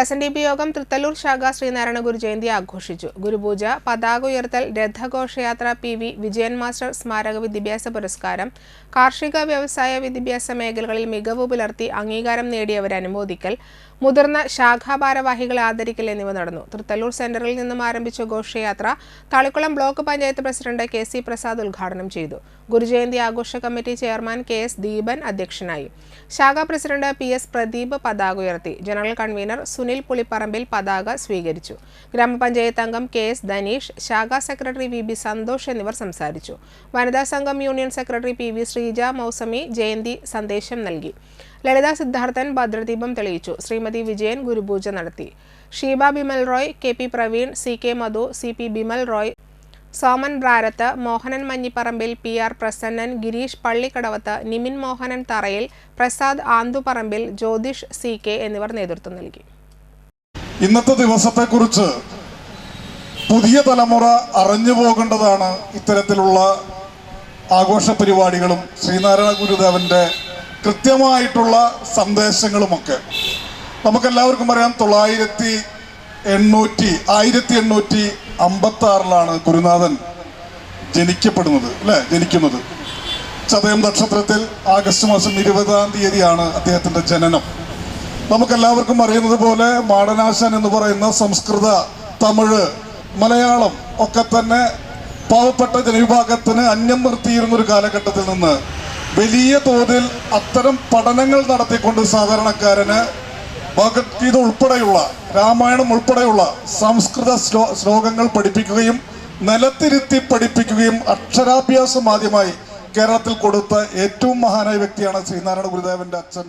S N D P യോഗം തൃത്തല്ലൂർ ശാഖ ശ്രീനാരായണ ഗുരു ജയന്തി ആഘോഷിച്ചു. ഗുരുപൂജ പതാക ഉയർത്തൽ രഥഘോഷയാത്ര പി വി വിജയൻ മാസ്റ്റർ സ്മാരക വിദ്യാഭ്യാസ പുരസ്കാരം കാർഷിക വ്യവസായ വിദ്യാഭ്യാസ മേഖലകളിൽ മികവ് പുലർത്തി അംഗീകാരം നേടിയവരെ അനുമോദിക്കൽ മുതിർന്ന ശാഖാ ഭാരവാഹികളെ ആദരിക്കൽ എന്നിവ നടന്നു. തൃത്തല്ലൂർ സെന്ററിൽ നിന്നും ആരംഭിച്ച ഘോഷയാത്ര Thalikkulam block panchayat president K C Prasad ഉദ്ഘാടനം ചെയ്തു. ഗുരുജയന്തി ആഘോഷ committee chairman K S Deepan അധ്യക്ഷനായി. ശാഖാ പ്രസിഡന്റ് പി എസ് പ്രദീപ് പതാക ഉയർത്തി. ജനറൽ കൺവീനർ സുനിൽ പുളിപ്പറമ്പിൽ പതാക സ്വീകരിച്ചു. ഗ്രാമപഞ്ചായത്ത് അംഗം കെ എസ് ധനീഷ് ശാഖാ സെക്രട്ടറി വി ബി സന്തോഷ് എന്നിവർ സംസാരിച്ചു. വനിതാ സംഘം union secretary P V Sreeja Mousami Jayanti സന്ദേശം നൽകി. ലളിത സിദ്ധാർത്ഥൻ ഭദ്രദീപം തെളിയിച്ചു. ശ്രീമതി വിജയൻ ഗുരുപൂജ നടത്തി. Sheeba Bimal Roy K P Praveen C K Madhu C P Bimal Roy Soman Brarath Mohanan Manjiparambil P R Prasannan Gireesh Pallikkadavath Nimin Mohanan Tharayil Prasad Anthuparambil Jyothish C K എന്നിവർ നേതൃത്വം നൽകി. ഇന്നത്തെ ദിവസത്തെക്കുറിച്ച് പുതിയ തലമുറ അറിഞ്ഞു പോകേണ്ടതാണ് ഇത്തരത്തിലുള്ള ആഘോഷ പരിപാടികളും ശ്രീനാരായണ ഗുരുദേവന്റെ കൃത്യമായിട്ടുള്ള സന്ദേശങ്ങളുമൊക്കെ. നമുക്കെല്ലാവർക്കും അറിയാം തൊള്ളായിരത്തി എണ്ണൂറ്റി ആയിരത്തി എണ്ണൂറ്റി അമ്പത്തി ആറിലാണ് ഗുരുനാഥൻ ജനിക്കപ്പെടുന്നത് അല്ലേ? ജനിക്കുന്നത്. ചതയം നക്ഷത്രത്തിൽ ആഗസ്റ്റ് മാസം ഇരുപതാം തീയതിയാണ് അദ്ദേഹത്തിന്റെ ജനനം. നമുക്കെല്ലാവർക്കും അറിയുന്നത് പോലെ മാടനാശൻ എന്ന് പറയുന്ന സംസ്കൃത തമിഴ് മലയാളം ഒക്കെ തന്നെ പാവപ്പെട്ട ജനവിഭാഗത്തിന് അന്യം നിർത്തിയിരുന്ന ഒരു കാലഘട്ടത്തിൽ നിന്ന് വലിയ തോതിൽ അത്തരം പഠനങ്ങൾ നടത്തിക്കൊണ്ട് സാധാരണക്കാരന് ഭഗവത്ഗീത ഉൾപ്പെടെയുള്ള രാമായണം ഉൾപ്പെടെയുള്ള സംസ്കൃത ശ്ലോ ശ്ലോകങ്ങൾ പഠിപ്പിക്കുകയും നിലത്തിരുത്തി പഠിപ്പിക്കുകയും അക്ഷരാഭ്യാസം ആദ്യമായി കേരളത്തിൽ കൊടുത്ത ഏറ്റവും മഹാനായ വ്യക്തിയാണ് ശ്രീനാരായണ ഗുരുദേവന്റെ അച്ഛൻ